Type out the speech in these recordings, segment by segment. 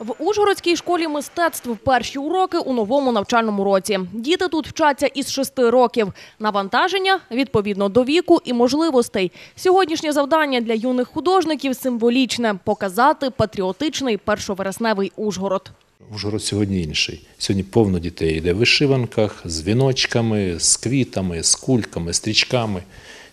В Ужгородській школі мистецтв перші уроки у новому навчальному році. Діти тут вчаться із шести років. Навантаження відповідно до віку і можливостей. Сьогоднішнє завдання для юних художників символічне показати патріотичний першовересневий Ужгород. Ужгород сьогодні інший. Сьогодні повно дітей йде в вишиванках, з віночками, з квітами, з кульками, стрічками.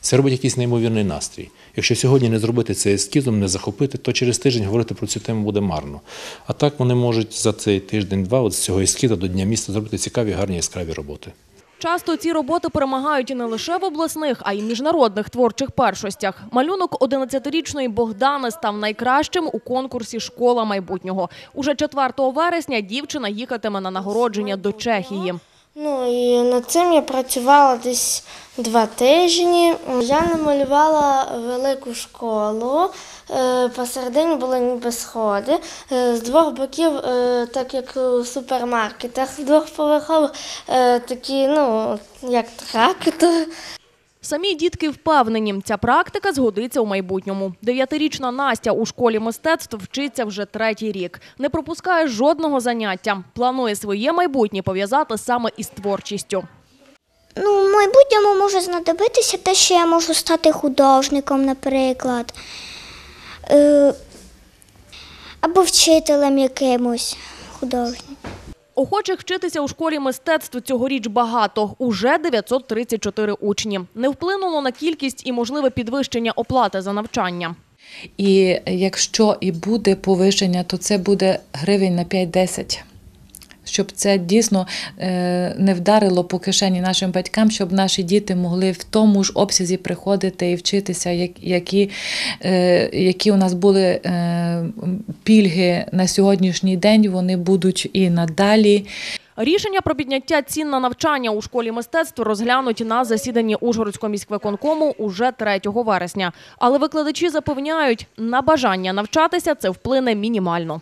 Це робить якийсь неймовірний настрій. Якщо сьогодні не зробити це ескізом, не захопити, то через тиждень говорити про цю тему буде марно. А так вони можуть за цей тиждень-два з цього ескіза до Дня міста зробити цікаві, гарні яскраві роботи. Часто ці роботи перемагають і не лише в обласних, а й міжнародних творчих першостях. Малюнок 11-річної Богдани став найкращим у конкурсі Школа майбутнього. Уже 4 вересня дівчина їхатиме на нагородження до Чехії. Ну і над цим я працювала десь два тижні. Я намалювала велику школу. е, Посередині були ніби сходи. Е, З двох боків, е, так як у супермаркетах, з двохповерхових е, такі, ну, як трактор. Самі дітки впевнені, ця практика згодиться у майбутньому. Дев'ятирічна Настя у школі мистецтв вчиться вже третій рік. Не пропускає жодного заняття. Планує своє майбутнє пов'язати саме із творчістю. Ну, в майбутньому може знадобитися те, що я можу стати художником, наприклад, е, або вчителем якимось художнім. Охочих вчитися у школі мистецтв цьогоріч багато. Уже 934 учні. Не вплинуло на кількість і можливе підвищення оплати за навчання. І якщо і буде повищення, то це буде гривень на 5-10. Щоб це дійсно е, не вдарило по кишені нашим батькам, щоб наші діти могли в тому ж обсязі приходити і вчитися, які, е, які у нас були е, пільги на сьогоднішній день, вони будуть і надалі. Рішення про підняття цін на навчання у школі мистецтв розглянуть на засіданні Ужгородського міськвиконкому уже 3 вересня. Але викладачі запевняють, на бажання навчатися це вплине мінімально.